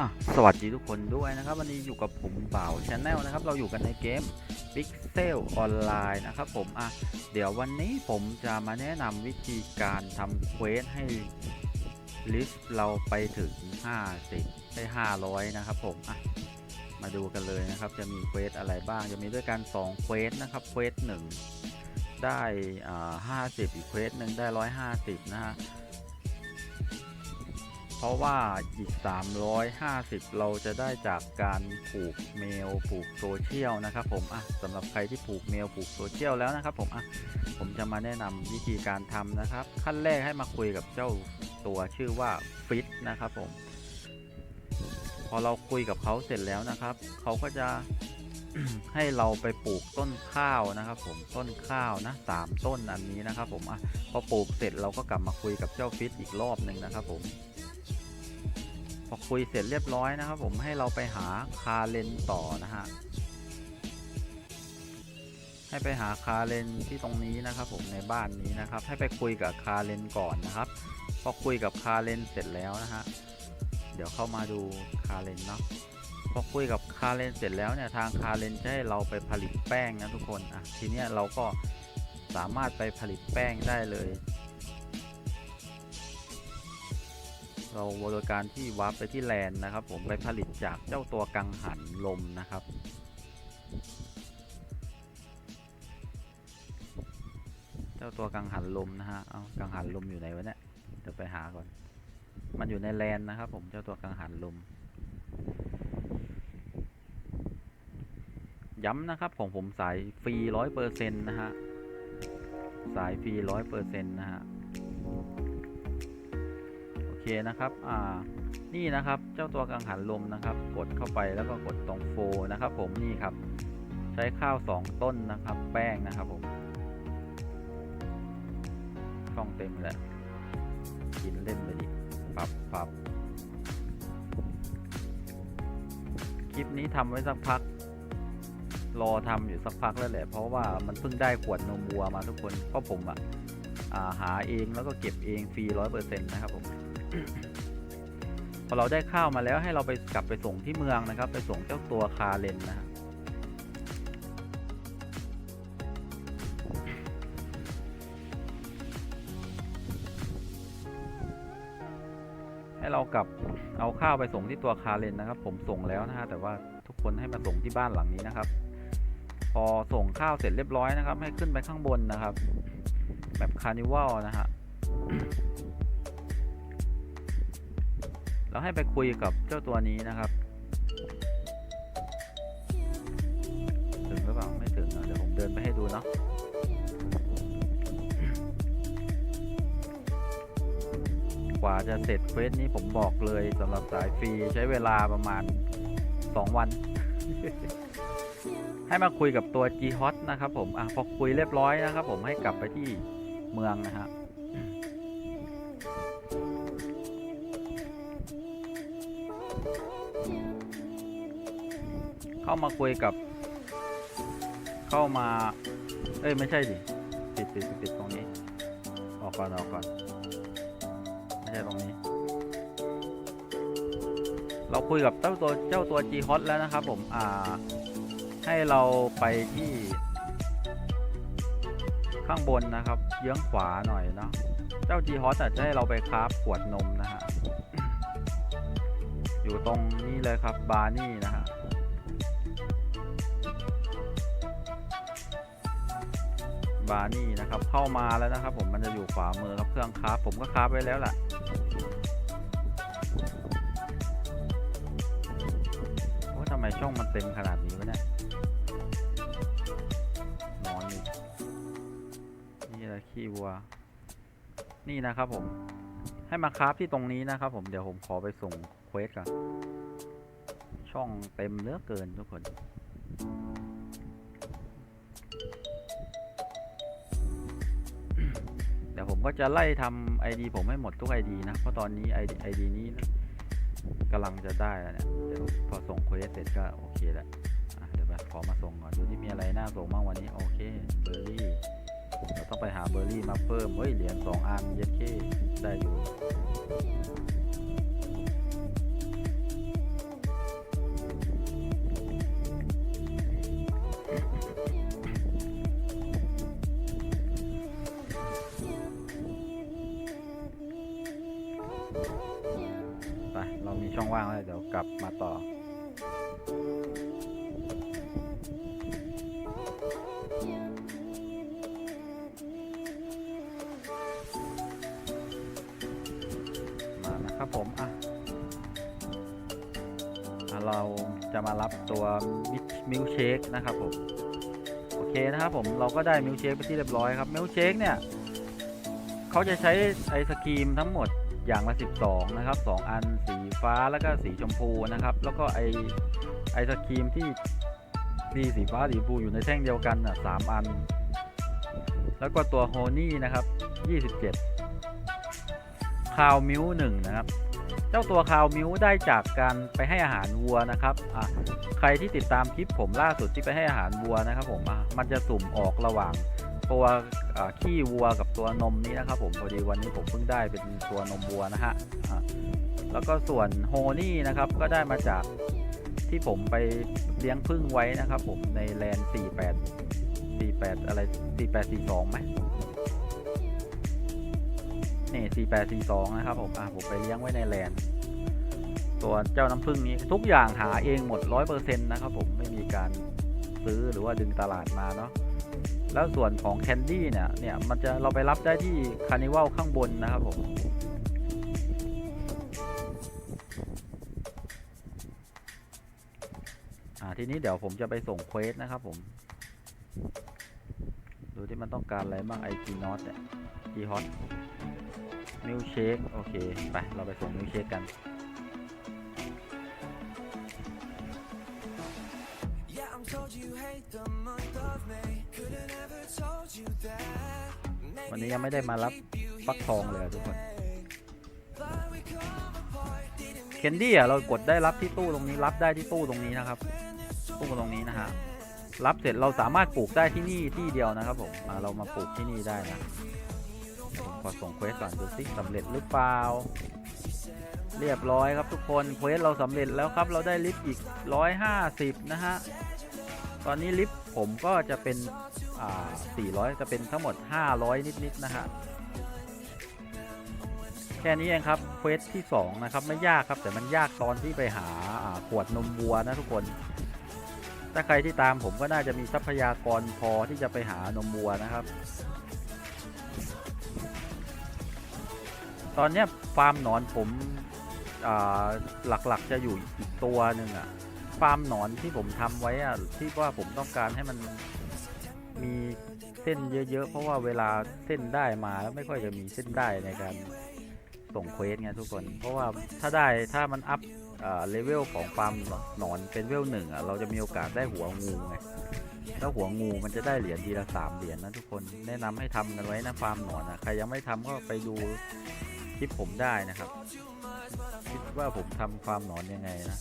อะสวัสดีทุกคนด้วยนะครับ วันนี้อยู่กับผมเป่าชาแนลนะครับ เราอยู่กันในเกม Pixel ออนไลน์นะครับผมอะเดี๋ยววันนี้ผมจะมาแนะนำวิธีการทำเควสให้ลิสต์เราไปถึง 50ได้500 นะครับผมอะมาดูกันเลยนะครับ จะมีเควสอะไรบ้าง จะมีด้วยกัน2เควสนะครับเควส1ได้อ่า50 อีกเควสหนึ่งได้ 150 นะฮะ เพราะว่าอีก 350 เราจะได้จากการผูกเมลผูกโซเชียลนะครับผมอะสำหรับใครที่ผูกเมลผูกโซเชียลแล้วนะครับผมอะผมจะมาแนะนำวิธีการทำนะครับ ขั้นแรกให้มาคุยกับเจ้าตัวชื่อว่าฟิตนะครับผม พอเราคุยกับเขาเสร็จแล้วนะครับ เขาก็จะให้เราไปปลูกต้นข้าวนะครับ ผมต้นข้าวนะสามต้นอันนี้นะครับ ผมอะพอปลูกเสร็จเราก็กลับมาคุยกับเจ้าฟิตอีกรอบหนึ่งนะครับ ผม พอคุยเสร็จเรียบร้อยนะครับผมให้เราไปหาคาเลนต่อนะฮะให้ไปหาคาเลนที่ตรงนี้นะครับผมในบ้านนี้นะครับ ให้ไปคุยกับคาเลนก่อนนะครับ พอคุยกับคาเลนเสร็จแล้วนะฮะเดี๋ยวเข้ามาดูคาเลนเนาะพอคุยกับคาเลนเสร็จแล้วเนี่ยทางคาเลนจะให้เราไปผลิตแป้งนะทุกคนอะทีเนี้ยเราก็สามารถไปผลิตแป้งได้เลย เราโดยการที่วาร์ปไปที่แลนนะครับ ผมไปผลิตจากเจ้าตัวกังหันลมนะครับ เจ้าตัวกังหันลมนะฮะเอากังหันลมอยู่ไหนวะเนี่ยเดี๋ยวไปหาก่อน มันอยู่ในแลนนะครับ ผมเจ้าตัวกังหันลมย้ำนะครับของผมสายฟรีร้อยเปอร์เซ็นต์นะฮะ สายฟรีร้อยเปอร์เซ็นต์นะฮะ เคนะครับ อ่า นี่นะครับ เจ้าตัวกังหันลมนะครับ กดเข้าไปแล้วก็กดตรงโฟนะครับ ผม นี่ครับ ใช้ข้าว 2 ต้นนะครับ แป้งนะครับผมช่องเต็มแล้วกินเล่นไปดิปรับปรับคลิปนี้ทำไว้สักพัก รอทำอยู่สักพักแล้วแหละ เพราะว่ามันเพิ่งได้ขวดนมวัวมาทุกคน เพราะผมอะอ่าหาเองแล้วก็เก็บเองฟรีร้อยเปอร์เซ็นต์นะครับผม พอเราได้ข้าวมาแล้วให้เราไปกลับไปส่งที่เมืองนะครับ ไปส่งเจ้าตัวคาเลนนะให้เรากลับเอาข้าวไปส่งที่ตัวคาเลนนะครับ ผมส่งแล้วนะฮะแต่ว่าทุกคนให้มาส่งที่บ้านหลังนี้นะครับ พอส่งข้าวเสร็จเรียบร้อยนะครับ ให้ขึ้นไปข้างบนนะครับ แบบคาร์นิวัลนะฮะ แล้วให้ไปคุยกับเจ้าตัวนี้นะครับ ถึงหรือเปล่าไม่ถึงเดี๋ยวผมเดินไปให้ดูเนาะกว่าจะเสร็จเควสนี้ผมบอกเลยสำหรับสายฟรีใช้เวลาประมาณ 2 วัน ให้มาคุยกับตัว G Hot นะครับผมอพอคุยเรียบร้อยนะครับผมให้กลับไปที่เมืองนะฮะ เข้ามาคุยกับ เข้ามา เอ้ยไม่ใช่ดิปิดปิดปิดตรงนี้ ออกก่อนออกก่อนไม่ใช่ตรงนี้ เราคุยกับเจ้าตัวเจ้าตัว G Hot แล้วนะครับผมอ่า ให้เราไปที่ ข้างบนนะครับ เยื้องขวาหน่อยเนาะเจ้า G Hot จะให้เราไปคราฟขวดนมนะฮะอยู่ตรงนี้เลยครับบาร์นี่นะฮะ บาร์นี่นะครับ เข้ามาแล้วนะครับ ผมมันจะอยู่ขวามือครับเครื่องคราฟผมก็คราฟไว้แล้วแหละโอ้ทำไมช่องมันเต็มขนาดนี้วะเนี่ยนอนอีกนี่แหละขี้วัว นี่นะครับผมให้มาคราฟที่ตรงนี้นะครับ ผมเดี๋ยวผมขอไปส่งเควสก่อนช่องเต็มเหลือเกินทุกคน ก็จะไล่ทำไอดีผมให้หมดทุกไอดีนะ เพราะตอนนี้ไอดีนี้กำลังจะได้แล้วเนี่ยเดี๋ยวพอส่งเควสเสร็จก็โอเคแล้วเดี๋ยวแบบขอมาส่งก่อนดูที่มีอะไรน่าส่งบ้างวันนี้ โอเคเบอร์รี่เราต้องไปหาเบอร์รี่มาเพิ่มเฮ้ยเหรียญสองอันเย็ดเคได้อยู่างว่างแล้วเดี๋ยวกลับมาต่อ มานะครับผมอะอะ เราจะมารับตัวมิลเชคนะครับผม โอเคนะครับผมเราก็ได้มิลเชคไปที่เรียบร้อยครับมิลเชคเนี่ย เขาจะใช้ไอศครีมทั้งหมด อย่างละ 12 นะครับ 2 อันสีฟ้าแล้วก็สีชมพูนะครับ แล้วก็ไอไอศครีมที่มีสีฟ้าสีชมพูอยู่ในแท่งเดียวกันอะ3อัน แล้วก็ตัวโฮนี่นะครับ 27คาวมิวหนึ่งนะครับ เจ้าตัวคาวมิวได้จากการไปให้อาหารวัวนะครับอะใครที่ติดตามคลิปผมล่าสุดที่ไปให้อาหารวัวนะครับผมอะมันจะสุ่มออกระหว่าง ตัวขี้วัวกับตัวนมนี้นะครับผมพอดีวันนี้ผมเพิ่งได้เป็นตัวนมวัวนะฮะแล้วก็ส่วนโฮนี่นะครับก็ได้มาจากที่ผมไปเลี้ยงพึ่งไว้นะครับ ผมในแลนด์48 48 อะไร 4842ไหมนี่4842นะครับผมอะผมไปเลี้ยงไว้ในแลนด์ตัวเจ้าน้ำผึ้งนี้ทุกอย่างหาเองหมด 100%นะครับผมไม่มีการซื้อหรือว่าดึงตลาดมาเนาะ แล้วส่วนของแคนดี้เนี่ยเนี่ยมันจะเราไปรับได้ที่คาร์นิวัลข้างบนนะครับผมอ่าทีนี้เดี๋ยวผมจะไปส่งเควสนะครับผม ดูที่มันต้องการอะไรบ้างไอจีนอตเนี่ยจีฮอตมิลเชคโอเค ไป เราไปส่งมิลเชคกัน วันนี้ยังไม่ได้มารับฟักทองเลยทุกคนเคนดี้อะเรากดได้รับที่ตู้ตรงนี้ รับได้ที่ตู้ตรงนี้นะครับ ตู้ตรงนี้นะฮะรับเสร็จเราสามารถปลูกได้ที่นี่ที่เดียวนะครับผมเรามาปลูกที่นี่ได้นะผมขอส่งเควสก่อนดูสิสำเร็จหรือเปล่า เรียบร้อยครับทุกคนเควสเราสำเร็จแล้วครับเราได้ลิฟต์อีก 150 นะฮะ ตอนนี้ลิฟต์ผมก็จะเป็น 400 จะเป็นทั้งหมด 500 นิดๆนะฮะ แค่นี้เองครับเควสที่ 2 นะครับ ไม่ยากครับ แต่มันยากตอนที่ไปหาขวดนมวัวนะทุกคน ถ้าใครที่ตามผมก็น่าจะมีทรัพยากรพอที่จะไปหานมวัวนะครับ ตอนนี้ฟาร์มหนอนผมหลักๆจะอยู่อีกตัวหนึ่งอะฟาร์มหนอนที่ผมทำไว้อะที่ว่าผมต้องการให้มัน มีเส้นเยอะๆ เพราะว่าเวลาเส้นได้มาแล้วไม่ค่อยจะมีเส้นได้ในการส่งเควสไงทุกคน เพราะว่าถ้าได้ถ้ามันอัพเลเวลของฟาร์มหนอนเป็นเวลหนึ่งอะเราจะมีโอกาสได้หัวงูไงแล้วหัวงูมันจะได้เหรียญทีละสามเหรียญนะทุกคนแนะนำให้ทำกันไว้นะฟาร์มหนอนอะใครยังไม่ทำก็ไปดูคลิปผมได้นะครับ คิดว่าผมทำฟาร์มหนอนยังไงนะ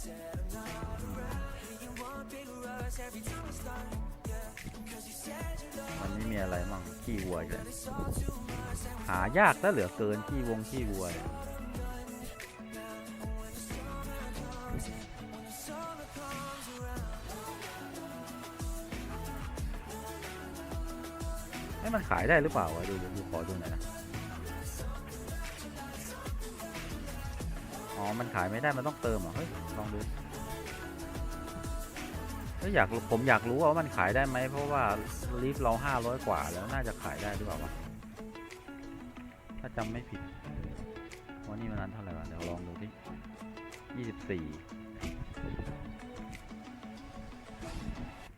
มันไม่มีอะไรมั่งขี้วัวอีกแล้วหายากถ้าเหลือเกินขี้วงขี้วัวเนี่ยให้มันขายได้หรือเปล่าวะดูดูขอดูหน่อยนะอ๋อ มันขายไม่ได้ มันต้องเติมเหรอ เฮ้ย ลองดู เฮ้ยอยากผมอยากรู้ว่ามันขายได้ไหมเพราะว่าลีฟเราห้าร้อยกว่าแล้วน่าจะขายได้หรือเปล่าวะถ้าจำไม่ผิดวันนี้มันนั้นเท่าไหร่วะเดี๋ยวลองดูที่ยี่สิบสี่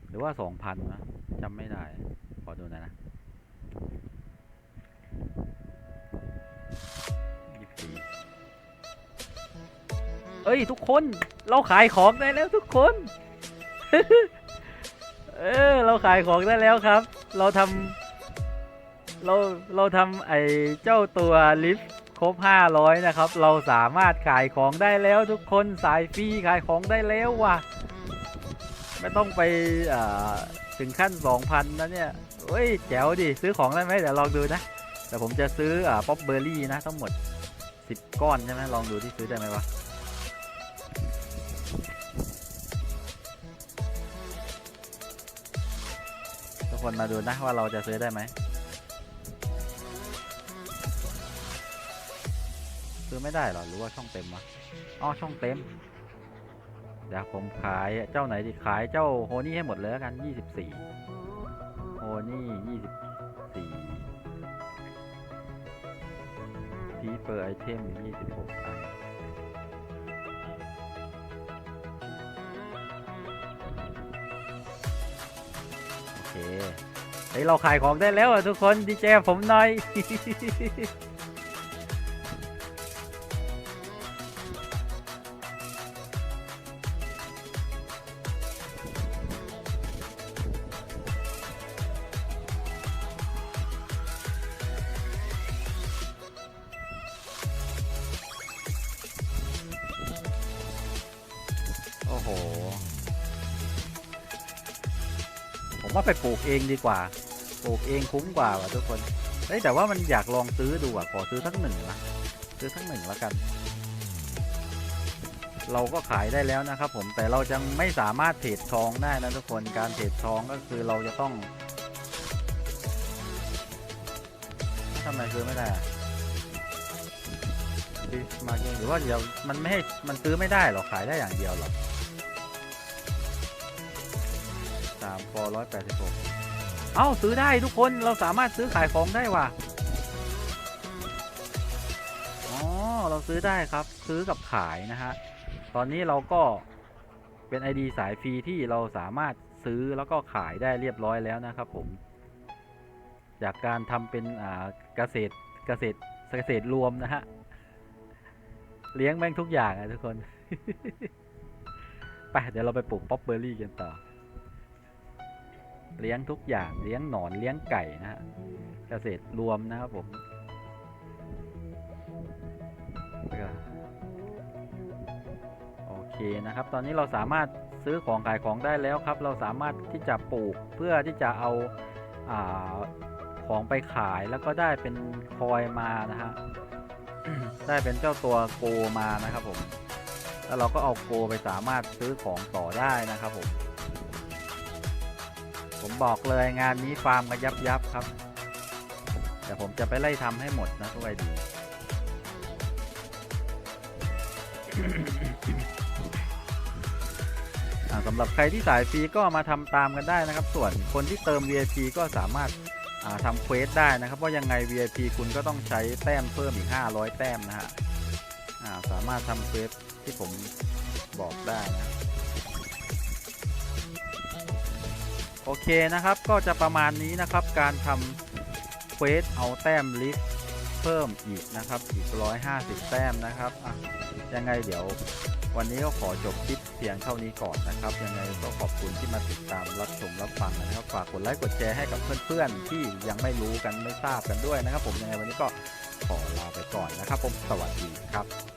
หรือว่าสองพันนะจำไม่ได้ ขอดูหน่อยนะยี่สิบเอ้ย ทุกคนเราขายของได้แล้วทุกคน เออเราขายของได้แล้วครับ เราทำเราเราทำไอ้เจ้าตัวลิฟต์ครบ 500 นะครับ เราสามารถขายของได้แล้วทุกคนสายฟรีขายของได้แล้วว่ะ ไม่ต้องไปอ่าถึงขั้น 2,000นะเนี่ยเฮ้ยแจ๋วดิ ซื้อของได้ไหมเดี๋ยวลองดูนะ แต่ผมจะซื้ออ่าป๊อปเบอร์รี่นะทั้งหมด 10 ก้อนใช่ไหมลองดูที่ซื้อได้ไหมวะ คนมาดูนะว่าเราจะซื้อได้ไหมซื้อไม่ได้หรอหรือว่าช่องเต็มวะอ๋อช่องเต็มเดี๋ยวผมขายเจ้าไหนดีขายเจ้าโฮนี่ให้หมดเลยแล้วกัน24โฮนี่24ทีเปอร์ไอเทม26อันโอเเฮ้ยเราขายของได้แล้วอะทุกคนดีเจผมหน่อยโอ้โห ว่าไปปลูกเองดีกว่า ปลูกเองคุ้มกว่าว่ะทุกคนเฮ้ยแต่ว่ามันอยากลองซื้อดูอะขอซื้อสักหนึ่งละซื้อสักหนึ่งแล้วกัน เราก็ขายได้แล้วนะครับ ผมแต่เรายังไม่สามารถเทรดทองได้นะทุกคนการเทรดทองก็คือเราจะต้องทำไมซื้อไม่ได้ซื้อมาเองหรือว่าเดี๋ยวมันไม่ให้มันซื้อไม่ได้หรอขายได้อย่างเดียวหรอ ร้อยแปดสิบหกเอ้าซื้อได้ทุกคนเราสามารถซื้อขายของได้ว่ะอ๋อเราซื้อได้ครับซื้อกับขายนะฮะ ตอนนี้เราก็เป็น ID สายฟรีที่เราสามารถซื้อแล้วก็ขายได้เรียบร้อยแล้วนะครับผม จากการทำเป็นอ่าเกษตรเกษตรเกษตรรวมนะฮะ เลี้ยงแม่งทุกอย่างอะทุกคน ไปเดี๋ยวเราไปปลูกป๊อปเบอร์รี่กันต่อ เลี้ยงทุกอย่างเลี้ยงหนอนเลี้ยงไก่นะฮะเกษตรรวมนะครับผมโอเคนะครับ ตอนนี้เราสามารถซื้อของขายของได้แล้วครับ เราสามารถที่จะปลูกเพื่อที่จะเอาอาของไปขายแล้วก็ได้เป็นคอยมานะฮะได้เป็นเจ้าตัวโกมานะครับผม แล้วเราก็เอาโกไปสามารถซื้อของต่อได้นะครับผม ผมบอกเลยงานนี้ฟาร์มกันยับยับครับ แต่ผมจะไปไล่ทำให้หมดนะทุกไอดีอ่าสำหรับใครที่สายฟรีก็มาทำตามกันได้นะครับ ส่วนคนที่เติม VIP ก็สามารถาทำเควสได้นะครับว่ายังไง VIP คุณก็ต้องใช้แต้มเพิ่มอีก 500 แต้มนะฮะสามารถทำเควสที่ผมบอกได้นะ โอเคนะครับ ก็จะประมาณนี้นะครับ การทำเควสเอาแต้มลิฟต์เพิ่มอีกนะครับ อีก 150 แต้มนะครับอะยังไงเดี๋ยววันนี้ก็ขอจบคลิปเพียงเท่านี้ก่อนนะครับ ยังไงก็ขอบคุณที่มาติดตามรับชมรับฟังนะครับ ฝากกดไลค์กดแชร์ให้กับเพื่อนๆ ที่ยังไม่รู้กันไม่ทราบกันด้วยนะครับ ผมยังไงวันนี้ก็ขอลาไปก่อนนะครับ ผมสวัสดีครับ